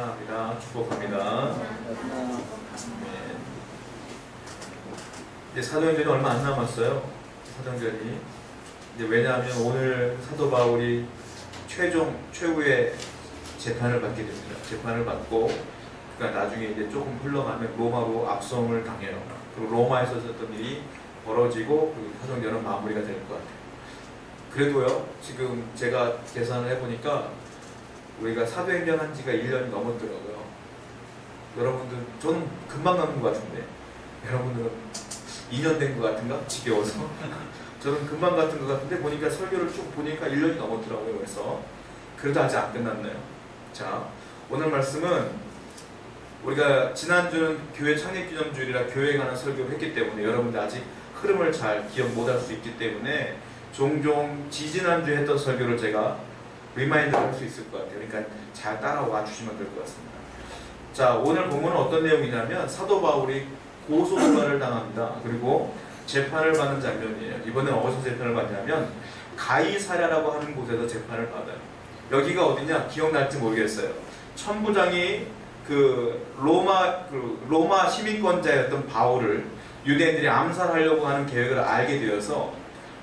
감사합니다. 축복합니다. 네. 이제 사도행전이 얼마 안 남았어요. 사도행전이. 이제 왜냐하면 오늘 사도 바울이 최종 최후의 재판을 받게 됩니다. 재판을 받고 그러니까 나중에 이제 조금 흘러가면 로마로 압송을 당해요. 그리고 로마에서 있었던 일이 벌어지고 그 사도행전은 마무리가 될 것 같아요. 그래도요, 지금 제가 계산을 해보니까 우리가 사도행전 한 지가 1년이 넘었더라고요. 여러분들, 저는 금방 남은 것 같은데, 여러분들은 2년 된 것 같은가? 지겨워서. 저는 금방 같은 것 같은데, 보니까 설교를 쭉 보니까 1년이 넘었더라고요. 그래서. 그래도 아직 안 끝났네요. 자, 오늘 말씀은 우리가 지난주는 교회 창립기념주일이라 교회에 관한 설교를 했기 때문에 여러분들 아직 흐름을 잘 기억 못할 수 있기 때문에 종종 지지난주에 했던 설교를 제가 리마인드 할수 있을 것 같아요. 그러니까 잘 따라와 주시면 될 것 같습니다. 자, 오늘 본문은 어떤 내용이냐면 사도 바울이 고소고발을 당합니다. 그리고 재판을 받는 장면이에요. 이번에 어디서 재판을 받냐면 가이사랴라고 하는 곳에서 재판을 받아요. 여기가 어디냐 기억날지 모르겠어요. 천부장이 그 로마 그 로마 시민권자였던 바울을 유대인들이 암살하려고 하는 계획을 알게 되어서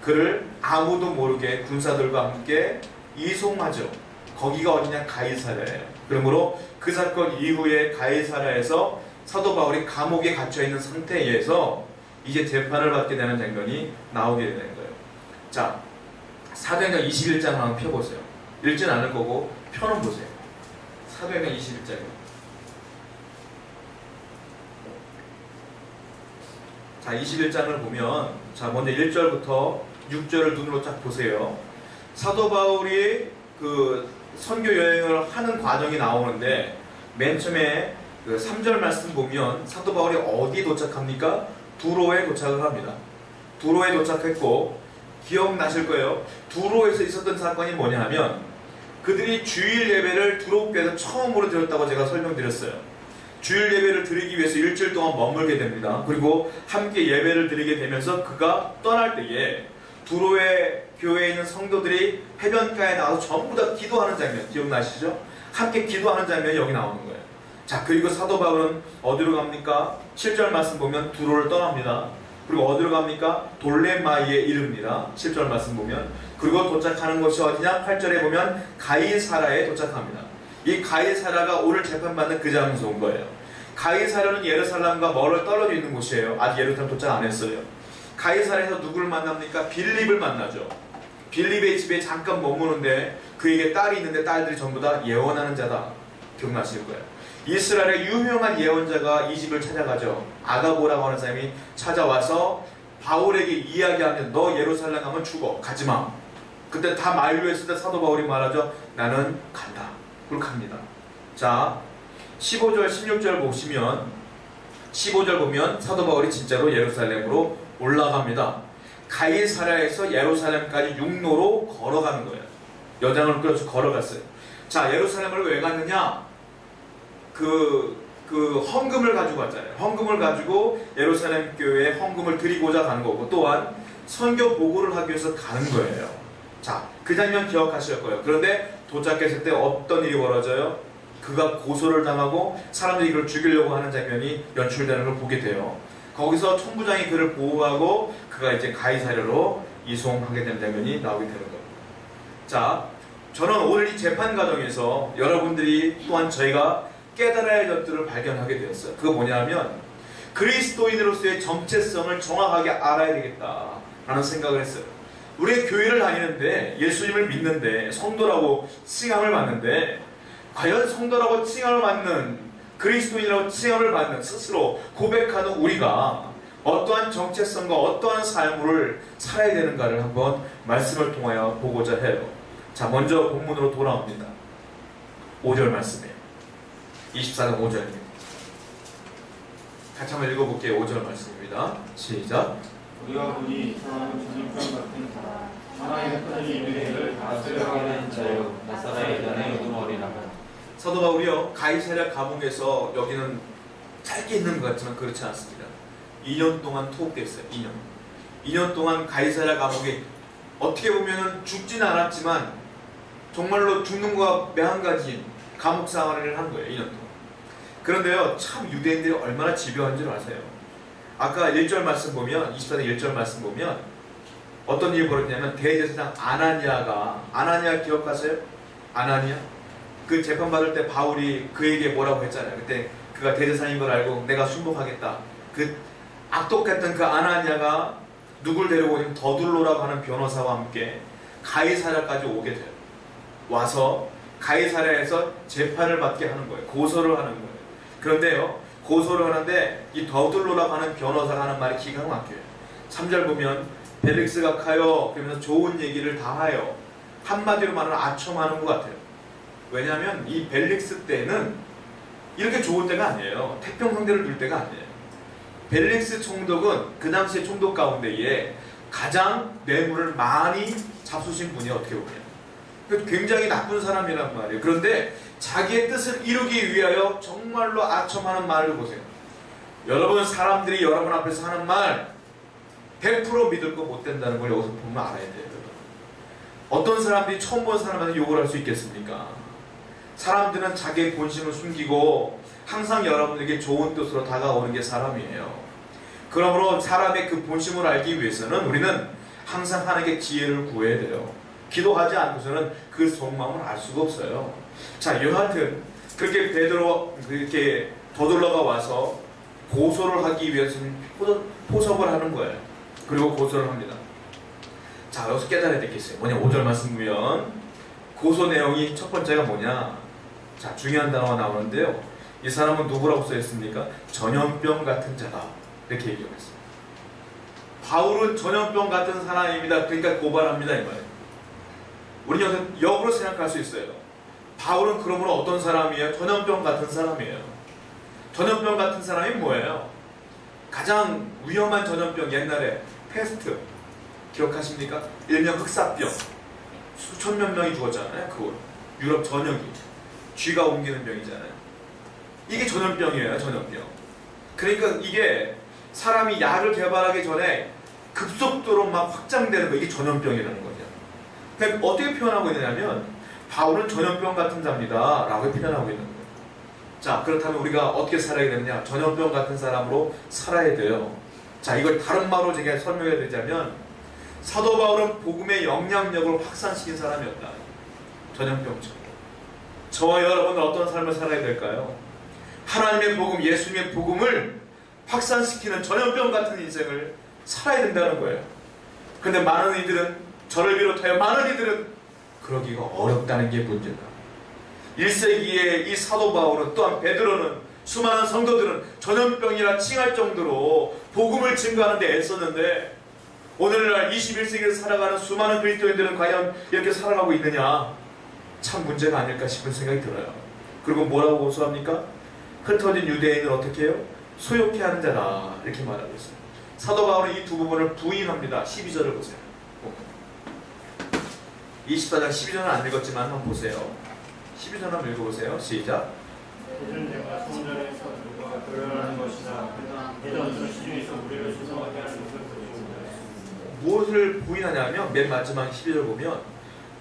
그를 아무도 모르게 군사들과 함께 이송하죠. 거기가 어디냐 가이사랴예요. 그러므로 그 사건 이후에 가이사랴에서 사도 바울이 감옥에 갇혀 있는 상태에서 이제 재판을 받게 되는 장면이 나오게 되는 거예요. 자, 사도행전 21장 한번 펴보세요. 읽진 않을 거고 펴는 보세요. 사도행전 21장이요. 자, 21장을 보면 자, 먼저 1절부터 6절을 눈으로 쫙 보세요. 사도 바울이 그 선교 여행을 하는 과정이 나오는데 맨 처음에 그 3절 말씀 보면 사도 바울이 어디 도착합니까? 두로에 도착을 합니다. 두로에 도착했고 기억나실 거예요. 두로에서 있었던 사건이 뭐냐 하면 그들이 주일 예배를 두로교에서 처음으로 드렸다고 제가 설명드렸어요. 주일 예배를 드리기 위해서 일주일 동안 머물게 됩니다. 그리고 함께 예배를 드리게 되면서 그가 떠날 때에 두로의 교회에 있는 성도들이 해변가에 나와서 전부 다 기도하는 장면 기억나시죠? 함께 기도하는 장면이 여기 나오는 거예요. 자 그리고 사도 바울은 어디로 갑니까? 7절 말씀 보면 두로를 떠납니다. 그리고 어디로 갑니까? 돌레마이에 이릅니다. 7절 말씀 보면 그리고 도착하는 곳이 어디냐? 8절에 보면 가이사라에 도착합니다. 이 가이사라가 오늘 재판받는 그 장소 인 거예요. 가이사라는 예루살렘과 멀어 떨어져 있는 곳이에요. 아직 예루살렘 도착 안 했어요. 가이사라에서 누구를 만납니까? 빌립을 만나죠. 빌립의 집에 잠깐 머무는데 그에게 딸이 있는데 딸들이 전부 다 예언하는 자다. 기억나실 거예요. 이스라엘의 유명한 예언자가 이 집을 찾아가죠. 아가보라고 하는 사람이 찾아와서 바울에게 이야기하면 너 예루살렘 가면 죽어. 가지 마. 그때 다 만류했을 때 사도 바울이 말하죠. 나는 간다. 그렇게 합니다. 자, 15절, 16절 보시면 15절 보면 사도 바울이 진짜로 예루살렘으로 올라갑니다. 가이사라에서 예루살렘까지 육로로 걸어가는 거예요. 여장을 끌어서 걸어갔어요. 자, 예루살렘을 왜 갔느냐? 그, 그 헌금을 가지고 왔잖아요. 헌금을 가지고 예루살렘 교회에 헌금을 드리고자 가는 거고 또한 선교 보고를 하기 위해서 가는 거예요. 자, 그 장면 기억하실 거예요. 그런데 도착했을 때 어떤 일이 벌어져요? 그가 고소를 당하고 사람들이 그를 죽이려고 하는 장면이 연출되는 걸 보게 돼요. 거기서 총부장이 그를 보호하고 그가 이제 가이사랴로 이송하게 되는 장면이 나오게 되는. 자, 저는 오늘 이 재판 과정에서 여러분들이 또한 저희가 깨달아야 할 것들을 발견하게 되었어요. 그거 뭐냐면 그리스도인으로서의 정체성을 정확하게 알아야 되겠다라는 생각을 했어요. 우리 교회를 다니는데 예수님을 믿는데 성도라고 칭함을 받는데 과연 성도라고 칭함을 받는 그리스도인이라고 칭함을 받는 스스로 고백하는 우리가 어떠한 정체성과 어떠한 삶을 살아야 되는가를 한번 말씀을 통하여 보고자 해요. 자, 먼저 본문으로 돌아옵니다. 5절 말씀이에요. 24장 5절입니다. 같이 한번 읽어볼게요. 5절 말씀입니다. 시작. 우리가 보니 같은 하나의 자요 우두머리라 사도 바울이요 가이사랴 감옥에서 여기는 짧게 있는 것 같지만 그렇지 않습니다. 2년 동안 투옥됐어요. 2년. 2년 동안 가이사랴 감옥에 어떻게 보면은 죽지는 않았지만 정말로 죽는 거와 매한 가지 감옥 생활을 한 거예요. 2년 동안. 그런데요, 참 유대인들이 얼마나 집요한 줄 아세요? 아까 1절 말씀 보면, 24장 1절 말씀 보면, 어떤 일이 벌어졌냐면, 대제사장 아나니아가, 아나니아 기억하세요? 아나니아? 그 재판 받을 때 바울이 그에게 뭐라고 했잖아요. 그때 그가 대제사장인 걸 알고 내가 순복하겠다. 그 악독했던 그 아나니아가 누굴 데려오냐면 더둘로라고 하는 변호사와 함께 가이사랴까지 오게 돼요. 와서 가이사랴에서 재판을 받게 하는 거예요. 고소를 하는 거예요. 그런데요, 고소를 하는데 이 더둘로라고 하는 변호사가 하는 말이 기가 막혀요. 3절 보면 벨릭스가 가요 그러면서 좋은 얘기를 다 하여 한마디로 말하면 아첨하는 것 같아요. 왜냐하면 이 벨릭스 때는 이렇게 좋을 때가 아니에요. 태평성대를 둘 때가 아니에요. 벨릭스 총독은 그 당시의 총독 가운데에 가장 뇌물을 많이 잡수신 분이 어떻게 보면 굉장히 나쁜 사람이란 말이에요. 그런데 자기의 뜻을 이루기 위하여 정말로 아첨하는 말을 보세요. 여러분 사람들이 여러분 앞에서 하는 말 100% 믿을 거 못 된다는 걸 여기서 보면 알아야 돼요. 어떤 사람들이 처음 본 사람한테 욕을 할 수 있겠습니까? 사람들은 자기의 본심을 숨기고 항상 여러분에게 좋은 뜻으로 다가오는 게 사람이에요. 그러므로 사람의 그 본심을 알기 위해서는 우리는 항상 하나님께 지혜를 구해야 돼요. 기도하지 않고서는 그 속마음을 알 수가 없어요. 자, 여하튼 그렇게 베드로 그렇게 더둘러가 와서 고소를 하기 위해서는 포- 포섭을 하는 거예요. 그리고 고소를 합니다. 자, 여기서 깨달아야 있어요. 뭐냐, 5절 말씀 보면 고소 내용이 첫 번째가 뭐냐? 자, 중요한 단어가 나오는데요. 이 사람은 누구라고 써 있습니까? 전염병 같은 자다. 이렇게 얘기했어요. 바울은 전염병 같은 사람입니다. 그러니까 고발합니다. 이 말이에요. 우리 여기서 역으로 생각할 수 있어요. 바울은 그러므로 어떤 사람이에요? 전염병 같은 사람이에요. 전염병 같은 사람이 뭐예요? 가장 위험한 전염병 옛날에 패스트 기억하십니까? 일명 흑사병 수천 몇 명이 죽었잖아요. 그거 유럽 전역이 쥐가 옮기는 병이잖아요. 이게 전염병이에요. 전염병. 그러니까 이게 사람이 약을 개발하기 전에 급속도로 막 확장되는 거 이게 전염병이라는 거죠. 그러니까 어떻게 표현하고 있느냐면 바울은 전염병 같은 자입니다라고 표현하고 있는 거예요. 자 그렇다면 우리가 어떻게 살아야 되느냐? 전염병 같은 사람으로 살아야 돼요. 자 이걸 다른 말로 제가 설명해 드리자면 사도 바울은 복음의 영향력을 확산시킨 사람이었다. 전염병처럼. 저와 여러분은 어떤 삶을 살아야 될까요? 하나님의 복음, 예수님의 복음을 확산시키는 전염병 같은 인생을 살아야 된다는 거예요. 근데 많은 이들은 저를 비롯하여 많은 이들은 그러기가 어렵다는 게 문제다. 1세기에 이 사도 바울은 또한 베드로는 수많은 성도들은 전염병이라 칭할 정도로 복음을 증거하는 데 애썼는데 오늘날 21세기를 살아가는 수많은 그리스도인들은 과연 이렇게 살아가고 있느냐 참 문제가 아닐까 싶은 생각이 들어요. 그리고 뭐라고 고소합니까? 흩어진 유대인을 어떻게 해요? 소욕해 하는 자다 이렇게 말하고 있어요. 사도 바울은 이 두 부분을 부인합니다. 12절을 보세요. 24장 12절은 안 읽었지만 한번 보세요. 12절 한번 읽어보세요. 시작. 이는 내가 성전에서 누가 교련하는 것이다. 이런 시중에서 우리를 소송하게 하는 것을 보여준다. 무엇을 부인하냐면 맨 마지막 12절 보면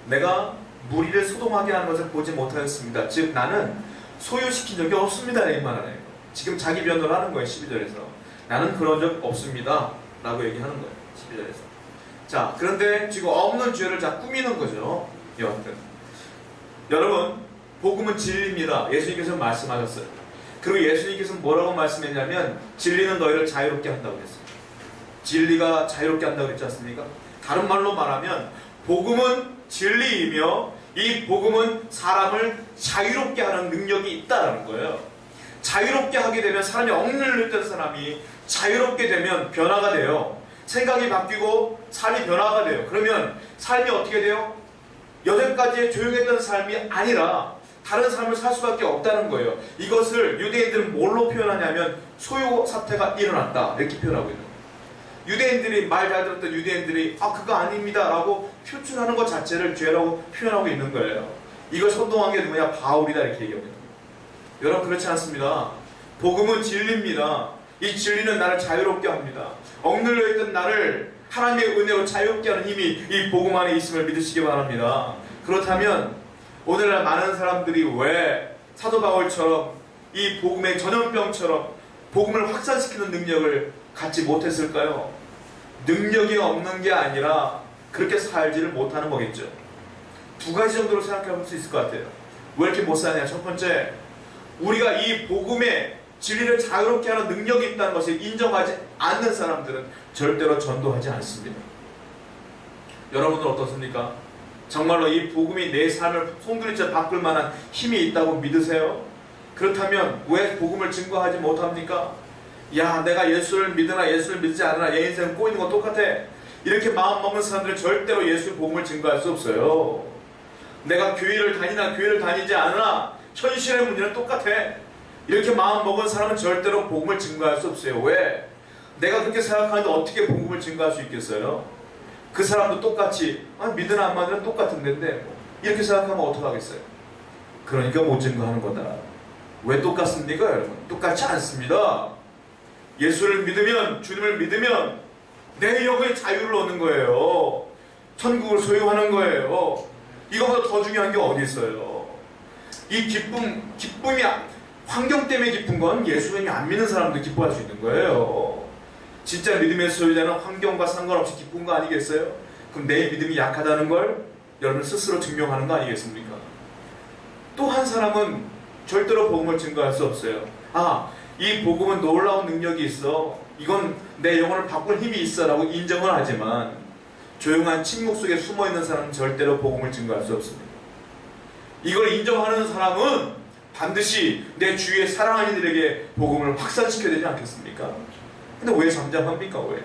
내가 무리를 소동하게 하는 것을 보지 못하였습니다. 즉 나는 소유시킨 적이 없습니다. 이 말하네요. 지금 자기 변호를 하는 거예요. 12절에서. 나는 그런 적 없습니다. 라고 얘기하는 거예요. 12절에서. 자, 그런데 지금 없는 죄를 자 꾸미는 거죠. 여하튼. 여러분, 복음은 진리입니다. 예수님께서 말씀하셨어요. 그리고 예수님께서 뭐라고 말씀했냐면 진리는 너희를 자유롭게 한다고 그랬어요. 진리가 자유롭게 한다고 그랬지 않습니까? 다른 말로 말하면 복음은 진리이며 이 복음은 사람을 자유롭게 하는 능력이 있다라는 거예요. 자유롭게 하게 되면 사람이 억눌려 있던 사람이 자유롭게 되면 변화가 돼요. 생각이 바뀌고 삶이 변화가 돼요. 그러면 삶이 어떻게 돼요? 여태까지 조용했던 삶이 아니라 다른 삶을 살 수밖에 없다는 거예요. 이것을 유대인들은 뭘로 표현하냐면 소요 사태가 일어났다 이렇게 표현하고 있는. 유대인들이 말 잘 들었던 유대인들이 아 그거 아닙니다라고 표출하는 것 자체를 죄라고 표현하고 있는 거예요. 이걸 선동한 게 누구냐 바울이다 이렇게 얘기합니다. 여러분 그렇지 않습니다. 복음은 진리입니다. 이 진리는 나를 자유롭게 합니다. 억눌려 있던 나를 하나님의 은혜로 자유롭게 하는 힘이 이 복음 안에 있음을 믿으시기 바랍니다. 그렇다면 오늘날 많은 사람들이 왜 사도 바울처럼 이 복음의 전염병처럼 복음을 확산시키는 능력을 갖지 못했을까요? 능력이 없는 게 아니라 그렇게 살지를 못하는 거겠죠. 두 가지 정도로 생각해 볼 수 있을 것 같아요. 왜 이렇게 못 사냐? 첫 번째, 우리가 이 복음의 진리를 자유롭게 하는 능력이 있다는 것을 인정하지 않는 사람들은 절대로 전도하지 않습니다. 여러분은 어떻습니까? 정말로 이 복음이 내 삶을 송두리째 바꿀 만한 힘이 있다고 믿으세요? 그렇다면 왜 복음을 증거하지 못합니까? 야, 내가 예수를 믿으나 예수를 믿지 않으나 내 인생 꼬이는 건 똑같아. 이렇게 마음 먹는 사람들은 절대로 예수의 복음을 증거할 수 없어요. 내가 교회를 다니나 교회를 다니지 않으나 현실의 문제는 똑같아. 이렇게 마음 먹은 사람은 절대로 복음을 증거할 수 없어요. 왜? 내가 그렇게 생각하는데 어떻게 복음을 증거할 수 있겠어요? 그 사람도 똑같이 아, 믿으나 안 믿으나 똑같은 데인데 뭐 이렇게 생각하면 어떡하겠어요? 그러니까 못 증거하는 거다. 왜 똑같습니까, 여러분? 똑같지 않습니다. 예수를 믿으면 주님을 믿으면 내 영의 자유를 얻는 거예요. 천국을 소유하는 거예요. 이거보다 더 중요한 게 어디 있어요? 이 기쁨, 기쁨이 환경 때문에 기쁜 건 예수님이 안 믿는 사람도 기뻐할 수 있는 거예요. 진짜 믿음의 소유자는 환경과 상관없이 기쁜 거 아니겠어요? 그럼 내 믿음이 약하다는 걸 여러분 스스로 증명하는 거 아니겠습니까? 또 한 사람은 절대로 복음을 증거할 수 없어요. 아, 이 복음은 놀라운 능력이 있어. 이건 내 영혼을 바꿀 힘이 있어라고 인정을 하지만 조용한 침묵 속에 숨어 있는 사람은 절대로 복음을 증거할 수 없습니다. 이걸 인정하는 사람은 반드시 내 주위에 사랑하는 이들에게 복음을 확산시켜야 되지 않겠습니까? 근데 왜 잠잠합니까? 왜?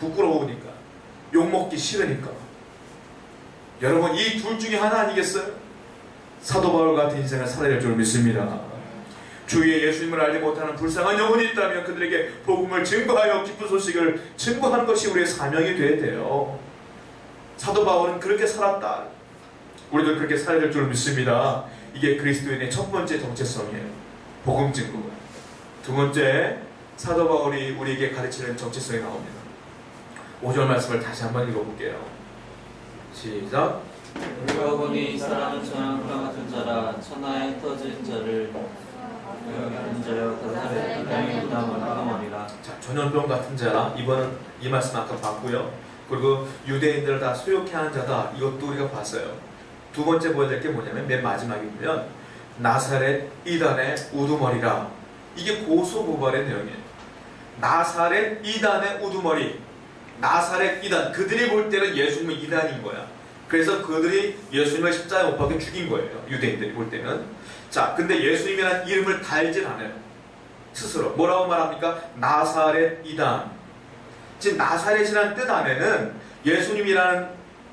부끄러우니까. 욕먹기 싫으니까. 여러분, 이 둘 중에 하나 아니겠어요? 사도 바울 같은 인생을 살아야 될줄 믿습니다. 주위에 예수님을 알지 못하는 불쌍한 영혼이 있다면 그들에게 복음을 증거하여 기쁜 소식을 증거하는 것이 우리의 사명이 되어야 돼요. 사도 바울은 그렇게 살았다. 우리도 그렇게 살아야 될 줄 믿습니다. 이게 그리스도인의 첫 번째 정체성이에요. 복음 증거. 두 번째, 사도 바울이 우리에게 가르치는 정체성이 나옵니다. 5절 말씀을 다시 한번 읽어볼게요. 시작. 우리가 보니 이 사람은 전염병 같은 자라 천하에 터진 자를 여기는 자여 다살에 땅에 부담을 하머니라 자, 전염병 같은 자라. 이번은 이 말씀 아까 봤고요. 그리고 유대인들을 다 소욕해 하는 자다. 이것도 우리가 봤어요. 두 번째 보여야 될 게 뭐냐면 맨 마지막에 보면 나사렛 이단의 우두머리라. 이게 고소고발의 내용이에요. 나사렛 이단의 우두머리. 나사렛 이단. 그들이 볼 때는 예수님은 이단인 거야. 그래서 그들이 예수님을 십자가에 못 박혀 죽인 거예요. 유대인들이 볼 때는. 자, 근데 예수님이라는 이름을 달질 않아요. 스스로. 뭐라고 말합니까? 나사렛 이단. 즉, 나사렛이라는 뜻 안에는 예수님이라는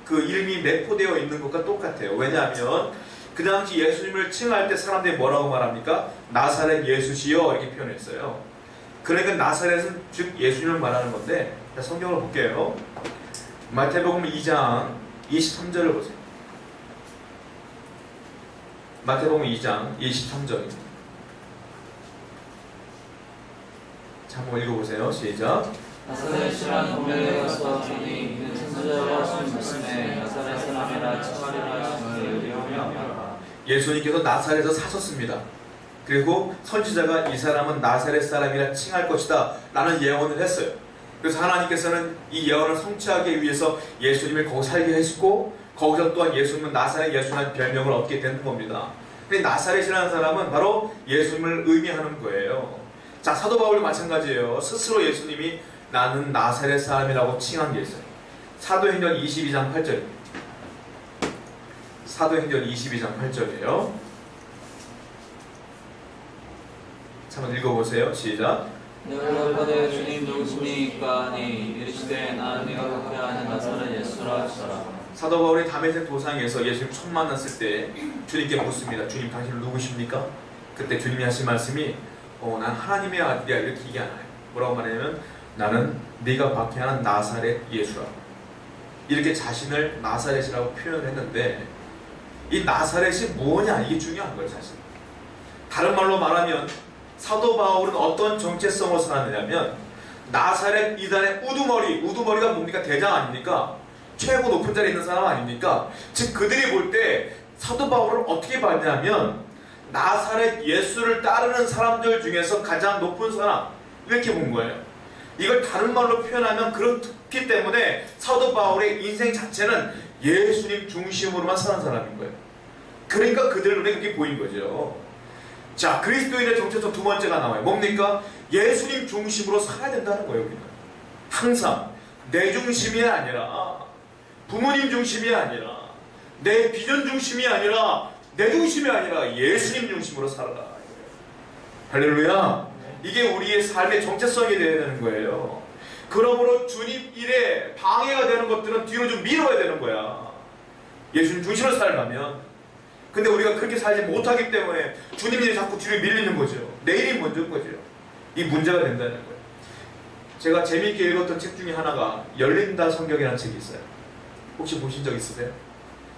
그 이름이 내포되어 있는 것과 똑같아요. 왜냐하면 그 당시 예수님을 칭할 때 사람들이 뭐라고 말합니까? 나사렛 예수시여 이렇게 표현했어요. 그러니까 나사렛은 즉 예수님을 말하는 건데 자, 성경을 볼게요. 마태복음 2장 23절을 보세요. 마태복음 2장 23절입니다. 자, 한번 읽어보세요. 시작. 나사렛이란 동네에 가서 보니 이는 선지자가 하신 말씀에 나사렛 사람이라 칭하리라 하심을 의뢰하며 예수님께서 나사렛에서 사셨습니다. 그리고 선지자가 이 사람은 나사렛 사람이라 칭할 것이다 라는 예언을 했어요. 그래서 하나님께서는 이 예언을 성취하기 위해서 예수님을 거기 살게 하시고 거기서 또한 예수님은 나사렛 예수라는 별명을 얻게 되는 겁니다. 근데 나사렛이라는 사람은 바로 예수님을 의미하는 거예요. 자 사도 바울도 마찬가지예요. 스스로 예수님이 나는 나사렛 사람이라고 칭한 게 있어요. 사도행전 22장 8절입니다. 사도행전 22장 8절이에요. 한번 읽어보세요. 시작. 내가 받아 주님 누구십니까 하니 이르시되 나는 네가 그렇게 하는 나사렛 예수라 하시더라 사도 바울이 다메섹 도상에서 예수님 처음 만났을 때 주님께 묻습니다. 주님 당신은 누구십니까? 그때 주님이 하신 말씀이 어, 난 하나님의 아들이야 이렇게 얘기 안 해요. 뭐라고 말하냐면 나는 네가 박해하는 나사렛 예수라. 이렇게 자신을 나사렛이라고 표현 했는데 이 나사렛이 뭐냐 이게 중요한 거예요 사실. 다른 말로 말하면 사도 바울은 어떤 정체성으로 살았느냐면 나사렛 이단의 우두머리 우두머리가 뭡니까 대장 아닙니까? 최고 높은 자리에 있는 사람 아닙니까? 즉 그들이 볼 때 사도 바울을 어떻게 봤냐면 나사렛 예수를 따르는 사람들 중에서 가장 높은 사람 이렇게 본 거예요. 이걸 다른 말로 표현하면 그렇기 때문에 사도 바울의 인생 자체는 예수님 중심으로만 사는 사람인 거예요. 그러니까 그들 눈에 그렇게 보인 거죠. 자, 그리스도인의 정체성 두 번째가 나와요. 뭡니까? 예수님 중심으로 살아야 된다는 거예요, 우리는. 항상 내 중심이 아니라 부모님 중심이 아니라 내 비전 중심이 아니라 내 중심이 아니라 예수님 중심으로 살아라. 할렐루야. 이게 우리의 삶의 정체성이 되어야 되는 거예요. 그러므로 주님 일에 방해가 되는 것들은 뒤로 좀 밀어야 되는 거야. 예수님 중심으로 살려면. 근데 우리가 그렇게 살지 못하기 때문에 주님 일이 자꾸 뒤로 밀리는 거죠. 내일이 먼저인 거죠. 이 문제가 된다는 거예요. 제가 재미있게 읽었던 책 중에 하나가 열린다 성경이라는 책이 있어요. 혹시 보신 적 있으세요?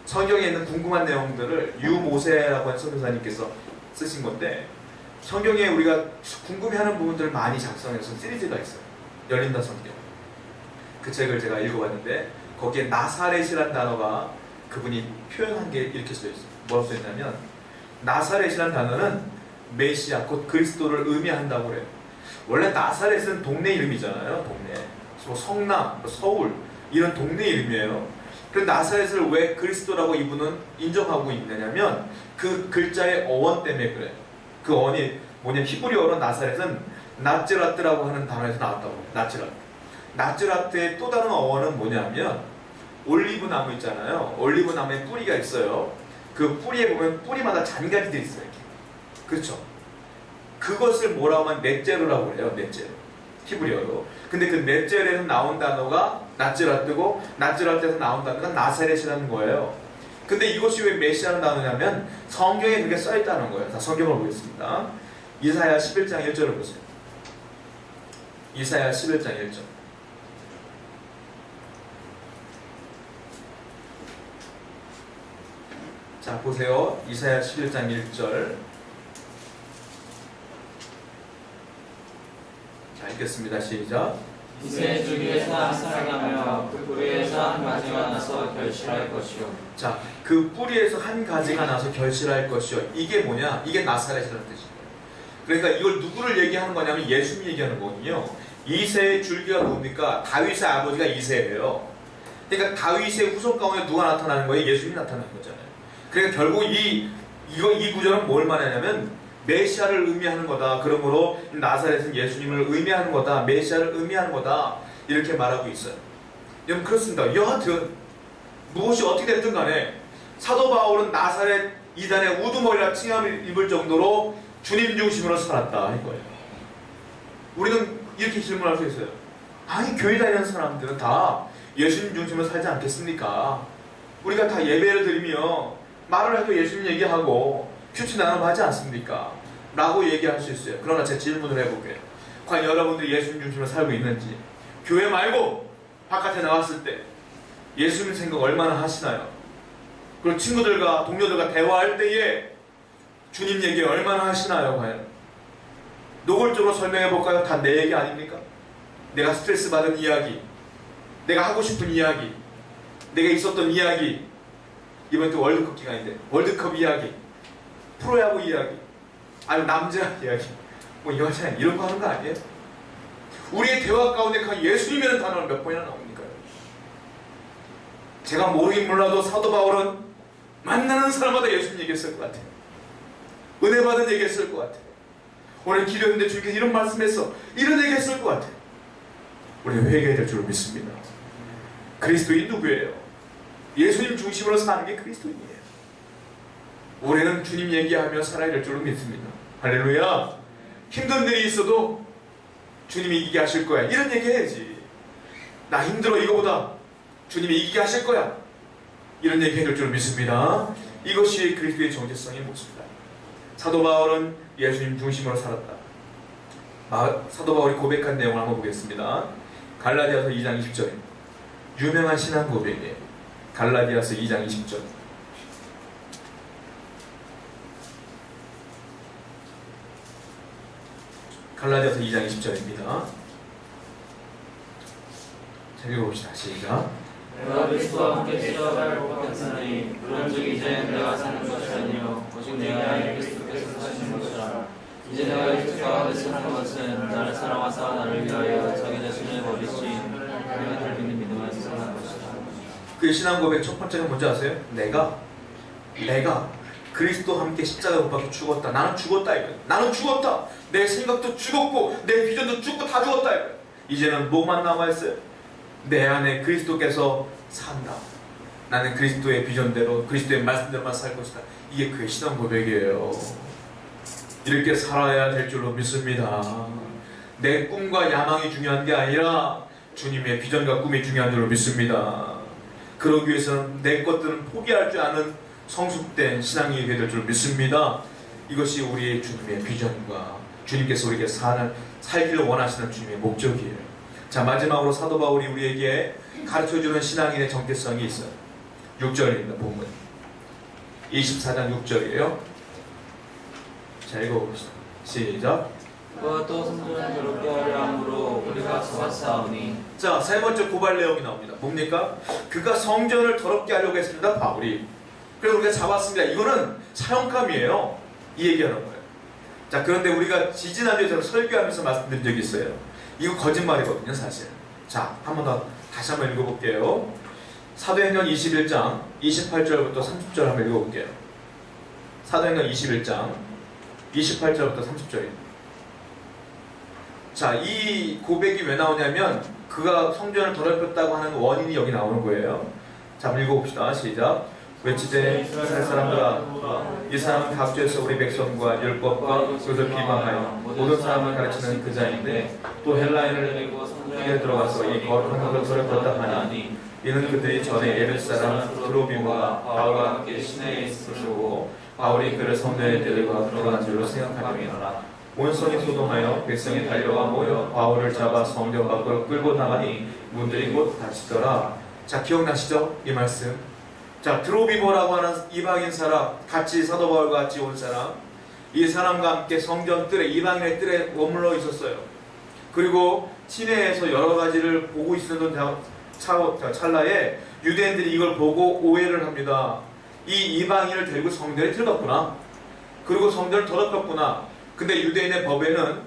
성경에 있는 궁금한 내용들을 유모세라고 하는 선교사님께서 쓰신 건데 성경에 우리가 궁금해하는 부분들을 많이 작성해서 시리즈가 있어요. 열린다 성경. 그 책을 제가 읽어봤는데 거기에 나사렛이라는 단어가 그분이 표현한 게 이렇게 써 있어요. 뭐라고 써 있냐면 나사렛이라는 단어는 메시아 곧 그리스도를 의미한다고 그래요. 원래 나사렛은 동네 이름이잖아요. 동네. 뭐 성남, 뭐 서울 이런 동네 이름이에요. 그런데 나사렛을 왜 그리스도라고 이분은 인정하고 있느냐면 그 글자의 어원 때문에 그래요. 그 어원이 뭐냐면 히브리어로 나사렛은 나츠라트라고 하는 단어에서 나왔다고 해요. 나츠라트. 나츠라트의 또 다른 어원은 뭐냐면 올리브 나무 있잖아요. 올리브 나무에 뿌리가 있어요. 그 뿌리에 보면 뿌리마다 잔가지들이 있어요. 이렇게. 그렇죠. 그것을 뭐라고 하면 넷제로라고 그래요. 넷제로. 히브리어로. 근데 그 넷제로에서 나온 단어가 나츠라트고 나츠라트에서 나온 단어가 나사렛이라는 거예요. 근데 이것이 왜 메시아라는 단어냐면 성경에 그게 써 있다는 거예요. 자, 성경을 보겠습니다. 이사야 11장 1절을 보세요. 이사야 11장 1절. 자, 보세요. 이사야 11장 1절. 자, 읽겠습니다. 시작. 이세 주기에서 한 살가며 그 뿌리에서 한 가지가 나서 결실할 것이요 자, 그 뿌리에서 한 가지가 나서 결실할 것이요. 이게 뭐냐? 이게 나사렛이라는 뜻이에요. 그러니까 이걸 누구를 얘기하는 거냐면 예수님 얘기하는 거거든요. 이세의 줄기가 뭡니까? 다윗의 아버지가 이세예요. 그러니까 다윗의 후손 가운데 누가 나타나는 거예요? 예수님이 나타나는 거잖아요. 그러니까 결국 이 이거 이 구절은 뭘 말하냐면 메시아를 의미하는 거다. 그러므로 나사렛은 예수님을 의미하는 거다. 메시아를 의미하는 거다. 이렇게 말하고 있어요. 여러분 그렇습니다. 여하튼 무엇이 어떻게 됐든 간에 사도 바울은 나사렛 이단의 우두머리라 칭함을 입을 정도로 주님 중심으로 살았다 이 거예요. 우리는 이렇게 질문할 수 있어요. 아니 교회 다니는 사람들은 다 예수님 중심으로 살지 않겠습니까? 우리가 다 예배를 드리며 말을 해도 예수님 얘기하고 큐티 나눔 하지 않습니까? 라고 얘기할 수 있어요. 그러나 제 질문을 해볼게요. 과연 여러분들이 예수님 중심으로 살고 있는지 교회 말고 바깥에 나왔을 때 예수님 생각 얼마나 하시나요? 그리고 친구들과 동료들과 대화할 때에 주님 얘기 얼마나 하시나요, 과연? 노골적으로 설명해 볼까요? 다 내 얘기 아닙니까? 내가 스트레스 받은 이야기, 내가 하고 싶은 이야기, 내가 있었던 이야기, 이번 또 월드컵 기간인데 월드컵 이야기, 프로야구 이야기, 아니면 남자 이야기, 뭐 이거잖아요. 이런 거 하는 거 아니에요? 우리의 대화 가운데 그 예수님이라는 단어는 몇 번이나 나옵니까? 제가 모르긴 몰라도 사도 바울은 만나는 사람마다 예수님 얘기했을 것 같아요. 은혜 받은 얘기했을 것 같아요. 오늘 기도했는데 주님께서 이런 말씀했어. 이런 얘기했을 것 같아요. 우리 회개해야 될 줄 믿습니다. 그리스도인 누구예요? 예수님 중심으로 사는 게 그리스도인이에요. 올해는 주님 얘기하며 살아야 될줄 믿습니다. 할렐루야. 힘든 일이 있어도 주님이 이기게 하실 거야. 이런 얘기 해야지. 나 힘들어 이거보다 주님이 이기게 하실 거야. 이런 얘기 해줄 줄 믿습니다. 이것이 그리스도의 정체성의 모습이다. 사도 바울은 예수님 중심으로 살았다. 마- 사도 바울이 고백한 내용을 한번 보겠습니다. 갈라디아서 2장 20절. 유명한 신앙 고백이에요. 갈라디아서 2장 20절. 갈라디아서 2장 20절입니다. 자, 읽어봅시다. 시작. 내가 그리스도와 함께 시절을 복받았으니 그런즉 이제 내가 사는 것이 아니요 오직 내가 그리스도께서 사시는 것이라 이제 내가 그리스도 가운데 사는 것은 나를 사랑하사 나를 위하여 자기 자신을 버리신 날 믿는 믿음에서 사는 것이라 그 신앙 고백 첫 번째는 뭔지 아세요? 내가 내가 그리스도 함께 십자가 못 박혀 죽었다. 나는 죽었다 이거. 나는 죽었다. 내 생각도 죽었고 내 비전도 죽고 다 죽었다 이거. 이제는 뭐만 남아 있어요? 내 안에 그리스도께서 산다. 나는 그리스도의 비전대로 그리스도의 말씀대로만 살 것이다. 이게 그의 신앙 고백이에요. 이렇게 살아야 될 줄로 믿습니다. 내 꿈과 야망이 중요한 게 아니라 주님의 비전과 꿈이 중요한 줄로 믿습니다. 그러기 위해서는 내 것들은 포기할 줄 아는 성숙된 신앙이 되야 될줄 믿습니다. 이것이 우리의 주님의 비전과 주님께서 우리에게 사는 살기를 원하시는 주님의 목적이에요. 자 마지막으로 사도 바울이 우리에게 가르쳐주는 신앙인의 정체성이 있어요. 6절입니다. 본문 24장 6절이에요. 자 읽어봅시다. 시작. 그와 또 성전을 더럽게 하려 함으로 우리가 잡았사오니 자, 세 번째 고발 내용이 나옵니다. 뭡니까? 그가 성전을 더럽게 하려고 했습니다, 바울이. 그래서 우리가 잡았습니다. 이거는 사형감이에요. 이 얘기하는 거예요. 자, 그런데 우리가 지지난주에 제가 설교하면서 말씀드린 적이 있어요. 이거 거짓말이거든요, 사실. 자, 한 번 더 다시 한번 읽어볼게요. 사도행전 21장 28절부터 30절 한번 읽어볼게요. 사도행전 21장 28절부터 30절입니다. 자, 이 고백이 왜 나오냐면 그가 성전을 더럽혔다고 하는 원인이 여기 나오는 거예요. 자, 한번 읽어봅시다. 시작. 외치되 이스라엘 사람들아 이 사람은 각주에서 우리 백성과 율법과 그것을 비방하여 모든 사람을 가르치는 그 자인데 또 헬라인을 성에 들어가서 이 거룩한 것을 더럽혔다 하니 이는 그들이 전에 에베 사람 드로비모가 바울과 함께 시내에 있으시고 바울이 그를 성전에 데리고 들어간 줄로 생각하였노라. 온성이 소동하여 백성이 달려와 모여 바울을 잡아 성전 밖으로 끌고 나가니 문들이 곧 닫히더라. 자 기억나시죠? 이 말씀 자 드로비모라고 하는 이방인 사람 같이 사도 바울과 같이 온 사람 이 사람과 함께 성전 뜰에 이방인의 뜰에 머물러 있었어요 그리고 시내에서 여러 가지를 보고 있었던 찰나에 유대인들이 이걸 보고 오해를 합니다. 이 이방인을 데리고 성전에 들어갔구나. 그리고 성전을 더럽혔구나. 근데 유대인의 법에는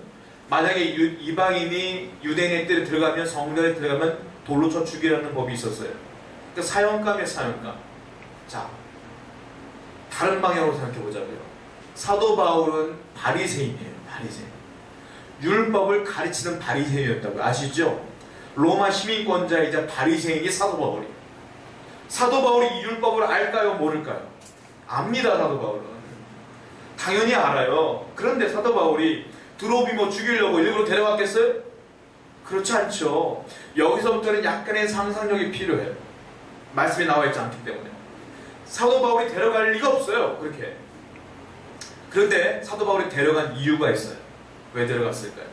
만약에 유- 이방인이 유대인의 뜰에 들어가면 성전에 들어가면 돌로 쳐 죽이라는 법이 있었어요. 그러니까 사형감이에요, 사형감. 자, 다른 방향으로 생각해 보자고요. 사도 바울은 바리새인이에요, 바리새인. 율법을 가르치는 바리새인이었다고 아시죠? 로마 시민권자이자 바리새인이 사도 바울이에요. 사도 바울이 이 율법을 알까요, 모를까요? 압니다, 사도 바울은. 당연히 알아요. 그런데 사도 바울이 드로비모 죽이려고 일부러 데려왔겠어요? 그렇지 않죠. 여기서부터는 약간의 상상력이 필요해요. 말씀이 나와 있지 않기 때문에. 사도 바울이 데려갈 리가 없어요. 그렇게. 그런데 사도 바울이 데려간 이유가 있어요. 왜 데려갔을까요?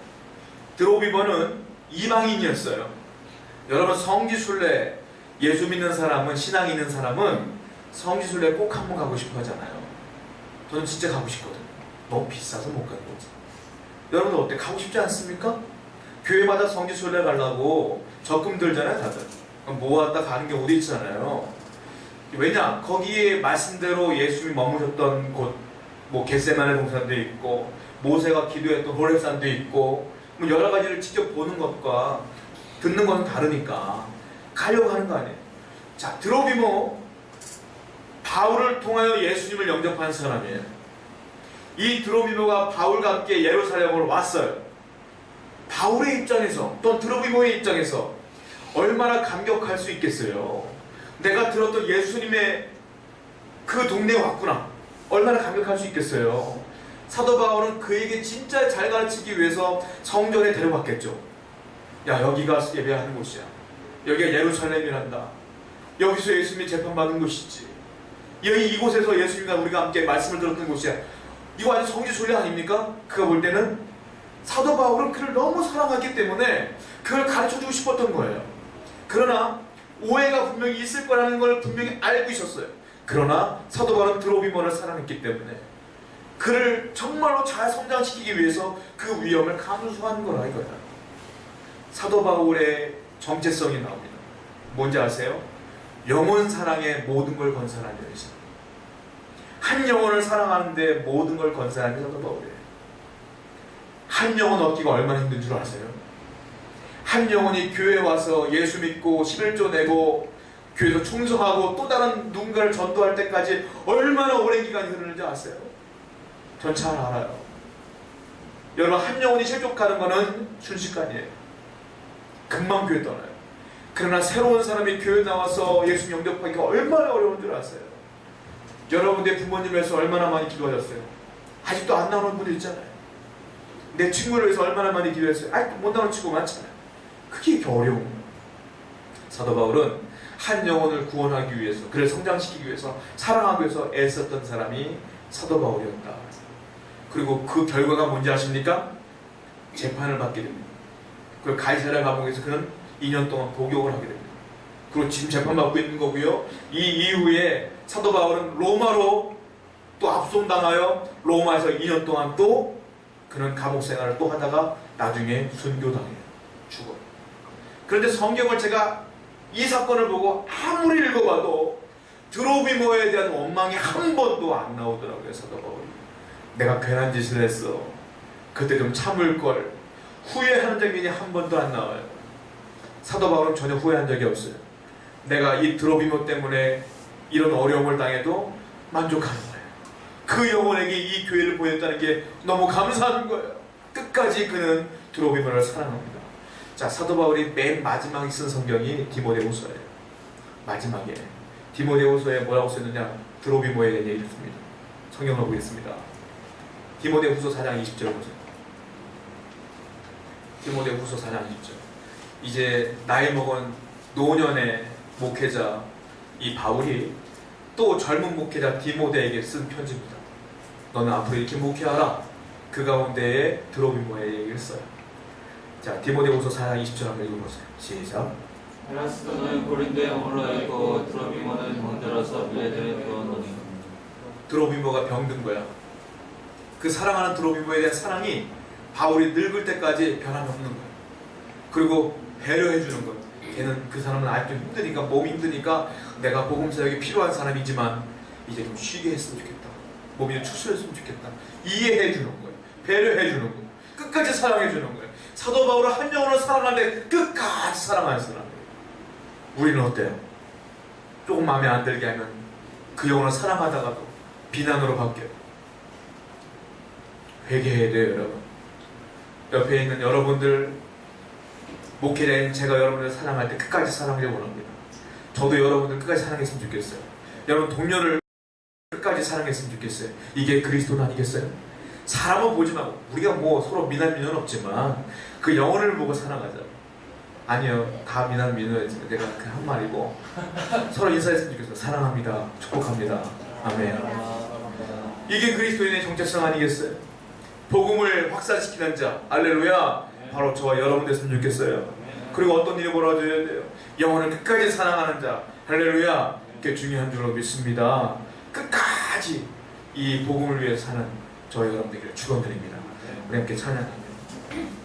드로비버는 이방인이었어요. 여러분 성지순례 예수 믿는 사람은 신앙 있는 사람은 성지순례 꼭 한번 가고 싶어 하잖아요. 저는 진짜 가고 싶거든요. 너무 비싸서 못 가는 거지. 여러분 어때? 가고 싶지 않습니까? 교회마다 성지순례 가려고 적금 들잖아요, 다들. 모았다 가는 경우도 있잖아요. 왜냐? 거기에 말씀대로 예수님이 머무셨던 곳, 뭐 겟세마네 동산도 있고 모세가 기도했던 호렙산도 있고 뭐 여러 가지를 직접 보는 것과 듣는 것은 다르니까 가려고 하는 거 아니에요. 자, 드로비모 바울을 통하여 예수님을 영접한 사람이에요. 이 드로비모가 바울과 함께 예루살렘으로 왔어요. 바울의 입장에서 또 드로비모의 입장에서 얼마나 감격할 수 있겠어요. 내가 들었던 예수님의 그 동네에 왔구나. 얼마나 감격할 수 있겠어요. 사도 바울은 그에게 진짜 잘 가르치기 위해서 성전에 데려갔겠죠. 야 여기가 예배하는 곳이야. 여기가 예루살렘이란다. 여기서 예수님이 재판받은 곳이지. 여기 이곳에서 예수님과 우리가 함께 말씀을 들었던 곳이야. 이거 아주 성지순례 아닙니까? 그가 볼 때는 사도 바울은 그를 너무 사랑하기 때문에 그걸 가르쳐주고 싶었던 거예요. 그러나 오해가 분명히 있을 거라는 걸 분명히 알고 있었어요. 그러나 사도 바울은 드로비머를 사랑했기 때문에 그를 정말로 잘 성장시키기 위해서 그 위험을 감수한 거라 이거야. 사도 바울의 정체성이 나옵니다. 뭔지 아세요? 영혼 사랑에 모든 걸 건설하는 여이한 영혼을 사랑하는데 모든 걸 건설하는 사도 바울이에요. 한 영혼 얻기가 얼마나 힘든 줄 아세요? 한 영혼이 교회에 와서 예수 믿고 11조 내고 교회에서 충성하고 또 다른 누군가를 전도할 때까지 얼마나 오랜 기간이 흐르는지 아세요? 전 잘 알아요. 여러분 한 영혼이 실족하는 것은 순식간이에요. 금방 교회 떠나요. 그러나 새로운 사람이 교회 나와서 예수 영접하기가 얼마나 어려운 줄 아세요? 여러분의 부모님에서 얼마나 많이 기도하셨어요? 아직도 안 나오는 분들 있잖아요. 내 친구를 위해서 얼마나 많이 기도했어요? 아직도 못 나오는 친구 많잖아요. 그게 어려운. 사도 바울은 한 영혼을 구원하기 위해서, 그를 성장시키기 위해서, 사랑하기 위해서 애썼던 사람이 사도 바울이었다. 그리고 그 결과가 뭔지 아십니까? 재판을 받게 됩니다. 그리고 가이사랴 감옥에서 그는 2년 동안 복역을 하게 됩니다. 그리고 지금 재판받고 있는 거고요. 이 이후에 사도 바울은 로마로 또 압송당하여 로마에서 2년 동안 또 그는 감옥 생활을 또 하다가 나중에 순교당해요. 죽어요. 그런데 성경을 제가 이 사건을 보고 아무리 읽어봐도 드로비모에 대한 원망이 한 번도 안 나오더라고요. 사도 바울이. 내가 괜한 짓을 했어. 그때 좀 참을 걸. 후회하는 장면이 한 번도 안 나와요. 사도 바울은 전혀 후회한 적이 없어요. 내가 이 드로비모 때문에 이런 어려움을 당해도 만족하는 거예요. 그 영혼에게 이 교회를 보냈다는 게 너무 감사한 거예요. 끝까지 그는 드로비모를 사랑합니다. 자, 사도 바울이 맨 마지막에 쓴 성경이 디모데후서예요. 마지막에 디모데후서에 뭐라고 썼느냐? 드로비모에 대한 얘기를 씁니다. 성경을 보겠습니다. 디모데후서 4장 20절 보세요. 디모데후서 4장 20절. 이제 나이 먹은 노년의 목회자 이 바울이 또 젊은 목회자 디모데에게 쓴 편지입니다. 너는 앞으로 이렇게 목회하라. 그 가운데에 드로비모의 얘기를 써요. 자, 디모데후서 4장 20절 한번 읽어보세요. 시작. 에라스도는 고린도에 머물러 있고 드로비모는 병들어서 밀레드에 두었노니 드로비모가 병든 거야. 그 사랑하는 드로비모에 대한 사랑이 바울이 늙을 때까지 변함이 없는 거야. 그리고 배려해 주는 거야. 걔는 그 사람은 아직도 힘드니까 몸이 힘드니까 내가 복음 사역이 필요한 사람이지만 이제 좀 쉬게 했으면 좋겠다. 몸이 좀 추스렸으면 좋겠다. 이해해 주는 거예요. 배려해 주는 거예요. 끝까지 사랑해 주는 거예요. 사도 바울은 한 영혼을 사랑하는데 끝까지 사랑하는 사람이에요. 우리는 어때요? 조금 마음에 안 들게 하면 그 영혼을 사랑하다가도 비난으로 바뀌어요. 회개해야 돼요, 여러분. 옆에 있는 여러분들 목회자인 제가 여러분을 사랑할 때 끝까지 사랑하려고 합니다. 저도 여러분들 끝까지 사랑했으면 좋겠어요. 여러분 동료를 끝까지 사랑했으면 좋겠어요. 이게 그리스도는 아니겠어요? 사람은 보지 말고 우리가 뭐 서로 미난 민은 없지만 그 영혼을 보고 사랑하자. 아니요, 다 미난 민은 내가 그한 말이고 서로 인사했으면 좋겠어요. 사랑합니다. 축복합니다. 아멘. 이게 그리스도인의 정체성 아니겠어요? 복음을 확산시키는 자, 알렐루야. 바로 저와 여러분 됐으면 좋겠어요. 그리고 어떤 일이 벌어져야 돼요? 영혼을 끝까지 사랑하는 자, 할렐루야. 그게 중요한 줄로 믿습니다. 끝까지 이 복음을 위해 사는 저와 여러분들에게 축원드립니다. 우리 함께 찬양합니다.